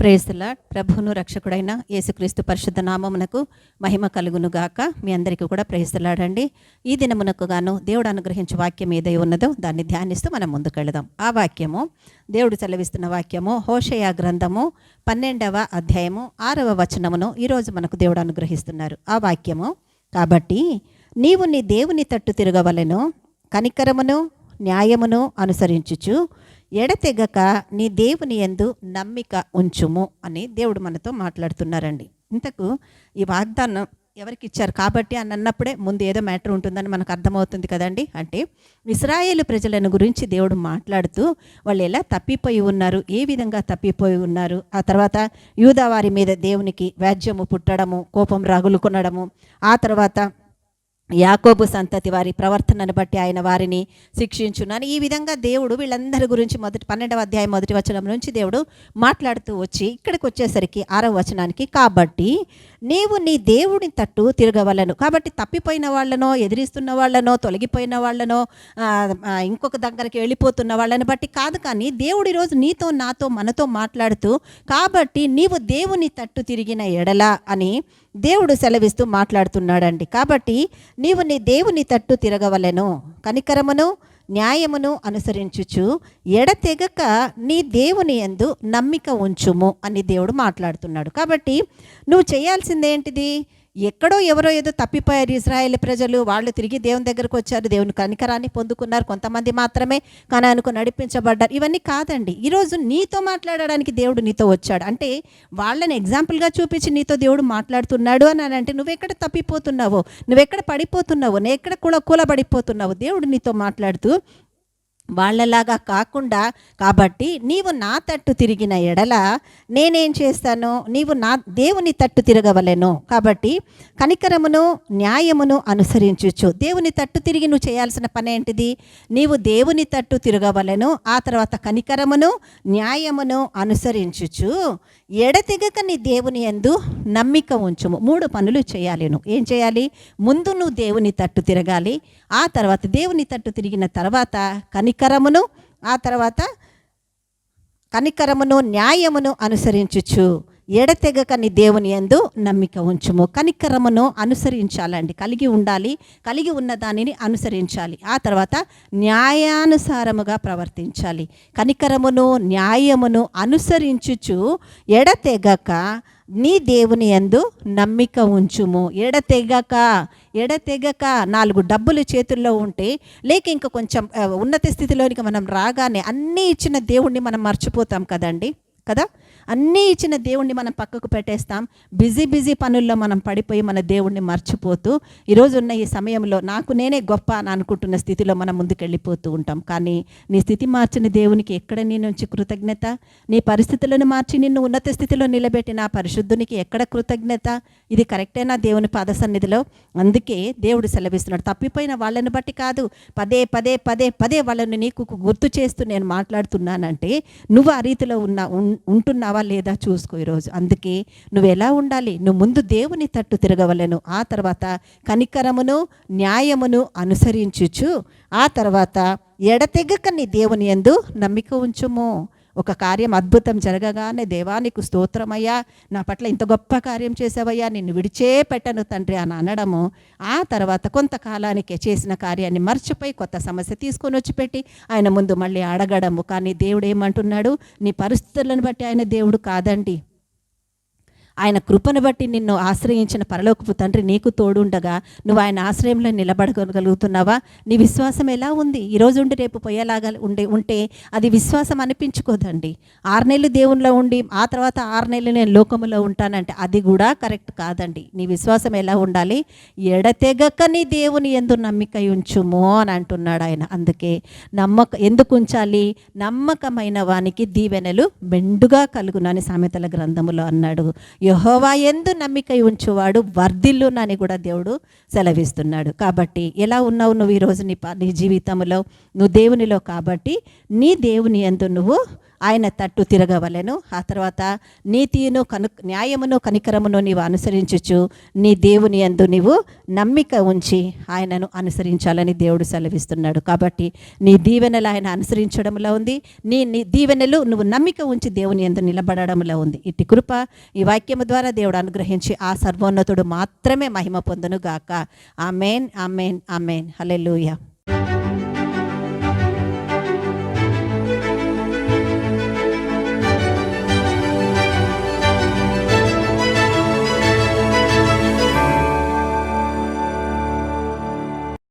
ప్రేస్తుల ప్రభువును రక్షకుడైన యేసుక్రీస్తు పరిశుద్ధ నామమునకు మహిమ కలుగును గాక మీ అందరికీ కూడా ప్రేస్తులాడండి ఈ దినమునకు గాను దేవుడు అనుగ్రహించే వాక్యం ఏదై ఉన్నదో దాన్ని ధ్యానిస్తూ మనం ముందుకెళదాం ఆ వాక్యము దేవుడు సెలవిస్తున్న వాక్యము హోషయ గ్రంథము పన్నెండవ అధ్యాయము ఆరవ వచనమును ఈరోజు మనకు దేవుడు అనుగ్రహిస్తున్నారు. ఆ వాక్యము కాబట్టి నీవు నీ దేవుని తట్టు తిరగవలను కనికరమును న్యాయమును అనుసరించుచు ఎడతెగక నీ దేవుని యందు నమ్మిక ఉంచుము అని దేవుడు మనతో మాట్లాడుతున్నారండి. ఇంతకు ఈ వాగ్దానం ఎవరికి ఇచ్చారు కాబట్టి అని అన్నప్పుడే ముందు ఏదో మ్యాటర్ ఉంటుందని మనకు అర్థమవుతుంది కదండి. అంటే ఇస్రాయేల్ ప్రజలను గురించి దేవుడు మాట్లాడుతూ వాళ్ళు ఎలా తప్పిపోయి ఉన్నారు? ఏ విధంగా తప్పిపోయి ఉన్నారు? ఆ తర్వాత యూదా వారి మీద దేవునికి వ్యాజ్యము పుట్టడము కోపం రగులుకొనడము ఆ తర్వాత యాకోబు సంతతి వారి ప్రవర్తనను బట్టి ఆయన వారిని శిక్షించున్నాను. ఈ విధంగా దేవుడు వీళ్ళందరి గురించి మొదటి పన్నెండవ అధ్యాయం మొదటి వచనం నుంచి దేవుడు మాట్లాడుతూ వచ్చి ఇక్కడికి వచ్చేసరికి ఆరవ వచనానికి కాబట్టి నీవు నీ దేవుని తట్టు తిరగవలను. కాబట్టి తప్పిపోయిన వాళ్ళనో ఎదిరిస్తున్న వాళ్ళనో తొలగిపోయిన వాళ్ళనో ఇంకొక దగ్గరికి వెళ్ళిపోతున్న వాళ్ళని బట్టి కాదు కానీ దేవుడు ఈరోజు నీతో నాతో మనతో మాట్లాడుతూ కాబట్టి నీవు దేవుని తట్టు తిరిగిన ఎడల అని దేవుడు సెలవిస్తూ మాట్లాడుతున్నాడండి. కాబట్టి నీవు నీ దేవుని తట్టు తిరగవలెను. కనికరమును న్యాయమును అనుసరించుచు ఎడతెగక నీ దేవుని యందు నమ్మిక ఉంచుము అని దేవుడు మాట్లాడుతున్నాడు. కాబట్టి నువ్వు చేయాల్సిందేంటిది? ఎక్కడో ఎవరో ఏదో తప్పిపోయారు ఇజ్రాయేల్ ప్రజలు వాళ్ళు తిరిగి దేవుని దగ్గరకు వచ్చారు దేవుని కనికరాన్ని పొందుకున్నారు కొంతమంది మాత్రమే కనానుకు నడిపించబడ్డారు. ఇవన్నీ కాదండి. ఈరోజు నీతో మాట్లాడడానికి దేవుడు నీతో వచ్చాడు. అంటే వాళ్ళని ఎగ్జాంపుల్గా చూపించి నీతో దేవుడు మాట్లాడుతున్నాడు అని అంటే నువ్వెక్కడ తప్పిపోతున్నావో? నువ్వెక్కడ పడిపోతున్నావో? నువ్వు ఎక్కడ కూల కూలబడిపోతున్నావో? దేవుడు నీతో మాట్లాడుతూ వాళ్ళలాగా కాకుండా కాబట్టి నీవు నా తట్టు తిరిగిన ఎడల నేనేం చేస్తాను? నీవు నా దేవుని తట్టు తిరగవలెను. కాబట్టి కనికరమును న్యాయమును అనుసరించవచ్చు దేవుని తట్టు తిరిగి నువ్వు చేయాల్సిన పని ఏంటిది? నీవు దేవుని తట్టు తిరగవలెను. ఆ తర్వాత కనికరమును న్యాయమును అనుసరించుచు. ఎడతెగక నీ దేవుని యందు నమ్మిక ఉంచుము. మూడు పనులు చేయాలి నువ్వు ఏం చేయాలి? ముందు నువ్వు దేవుని తట్టు తిరగాలి. ఆ తర్వాత దేవుని తట్టు తిరిగిన తర్వాత కనికరమును ఆ తర్వాత కనికరమును న్యాయమును అనుసరించుచు ఎడతెగక నీ దేవుని యందు నమ్మిక ఉంచుము. కనికరమును అనుసరించాలండి. కలిగి ఉండాలి కలిగి ఉన్న దానిని అనుసరించాలి. ఆ తర్వాత న్యాయానుసారముగా ప్రవర్తించాలి. కనికరమును న్యాయమును అనుసరించుచు ఎడతెగక నీ దేవుని యందు నమ్మిక ఉంచుము. ఎడతెగక ఎడతెగక నాలుగు డబ్బులు చేతుల్లో ఉంటే లేక ఇంకా కొంచెం ఉన్నత స్థితిలోనికి మనం రాగానే అన్నీ ఇచ్చిన దేవుణ్ణి మనం మర్చిపోతాం కదండి? కదా? అన్నీ ఇచ్చిన దేవుణ్ణి మనం పక్కకు పెట్టేస్తాం. బిజీ బిజీ పనుల్లో మనం పడిపోయి మన దేవుణ్ణి మర్చిపోతూ ఈరోజు ఉన్న ఈ సమయంలో నాకు నేనే గొప్ప అని అనుకుంటున్న స్థితిలో మనం ముందుకెళ్ళిపోతూ ఉంటాం. కానీ నీ స్థితి మార్చిన దేవునికి ఎక్కడ నీ నుంచి కృతజ్ఞత? నీ పరిస్థితులను మార్చి నిన్ను ఉన్నత స్థితిలో నిలబెట్టిన పరిశుద్ధునికి ఎక్కడ కృతజ్ఞత? ఇది కరెక్టేనా దేవుని పాద సన్నిధిలో అందుకే దేవుడు సెలవిస్తున్నాడు. తప్పిపోయిన వాళ్ళని బట్టి కాదు. పదే పదే పదే పదే వాళ్ళని నీకు గుర్తు చేస్తూ నేను మాట్లాడుతున్నానంటే నువ్వు ఆ రీతిలో ఉన్న ఉంటున్నావు? ఉంటున్నావా లేదా చూసుకో ఈరోజు? అందుకే నువ్వు ఎలా ఉండాలి? నువ్వు ముందు దేవుని తట్టు తిరగవలెను. ఆ తర్వాత కనికరమును న్యాయమును అనుసరించుచు ఆ తర్వాత ఎడతెగక నీ దేవుని యందు నమ్మిక ఉంచుము. ఒక కార్యం అద్భుతం జరగగానే దేవానికి స్తోత్రమయ్యా నా పట్ల ఇంత గొప్ప కార్యం చేసావయ్యా నిన్ను విడిచే పెట్టను తండ్రి అని అనడము ఆ తర్వాత కొంతకాలానికి చేసిన కార్యాన్ని మర్చిపోయి కొత్త సమస్య తీసుకొని వచ్చి పెట్టి ఆయన ముందు మళ్ళీ అడగడము. కానీ దేవుడు ఏమంటున్నాడు? నీ పరిస్థితులను బట్టి ఆయన దేవుడు కాదండి. ఆయన కృపను బట్టి నిన్ను ఆశ్రయించిన పరలోకపు తండ్రి నీకు తోడుండగా నువ్వు ఆయన ఆశ్రయంలో నిలబడగలుగుతున్నావా నీ విశ్వాసం ఎలా ఉంది? ఈరోజు ఉండి రేపు పోయేలాగా ఉండే ఉంటే అది విశ్వాసం అనిపించుకోదండి. ఆరు నెలలు దేవునిలో ఉండి ఆ తర్వాత ఆరు నెలలు నేను లోకములో ఉంటానంటే అది కూడా కరెక్ట్ కాదండి. నీ విశ్వాసం ఎలా ఉండాలి? ఎడతెగక నీ దేవుని ఎందు నమ్మిక ఉంచుము అని అంటున్నాడు ఆయన. అందుకే నమ్మక ఎందుకు ఉంచాలి? నమ్మకమైన వానికి దీవెనలు మెండుగా కలుగునని సామెతల గ్రంథములో అన్నాడు. యహోవా ఎందు నమ్మిక ఉంచువాడు వర్ధిల్లునని కూడా దేవుడు సెలవిస్తున్నాడు. కాబట్టి ఎలా ఉన్నావు నువ్వు ఈరోజు నీ నీ జీవితంలో? నువ్వు దేవునిలో కాబట్టి నీ దేవుని ఎందు నువ్వు ఆయన తట్టు తిరగవలెను. ఆ తర్వాత నీతియును కను న్యాయమును కనికరమును నీవు అనుసరించుచు నీ దేవుని యందు నీవు నమ్మిక ఉంచి ఆయనను అనుసరించాలని దేవుడు సెలవిస్తున్నాడు. కాబట్టి నీ దీవెనలు ఆయన అనుసరించడంలో ఉంది. నీ నీ దీవెనలు నువ్వు నమ్మిక ఉంచి దేవుని యందు నిలబడడంలో ఉంది. ఇట్టి కృప ఈ వాక్యము ద్వారా దేవుడు అనుగ్రహించి ఆ సర్వోన్నతుడు మాత్రమే మహిమ పొందును గాక ఆమెన్ ఆమెన్ ఆమెన్. హల్లెలూయా.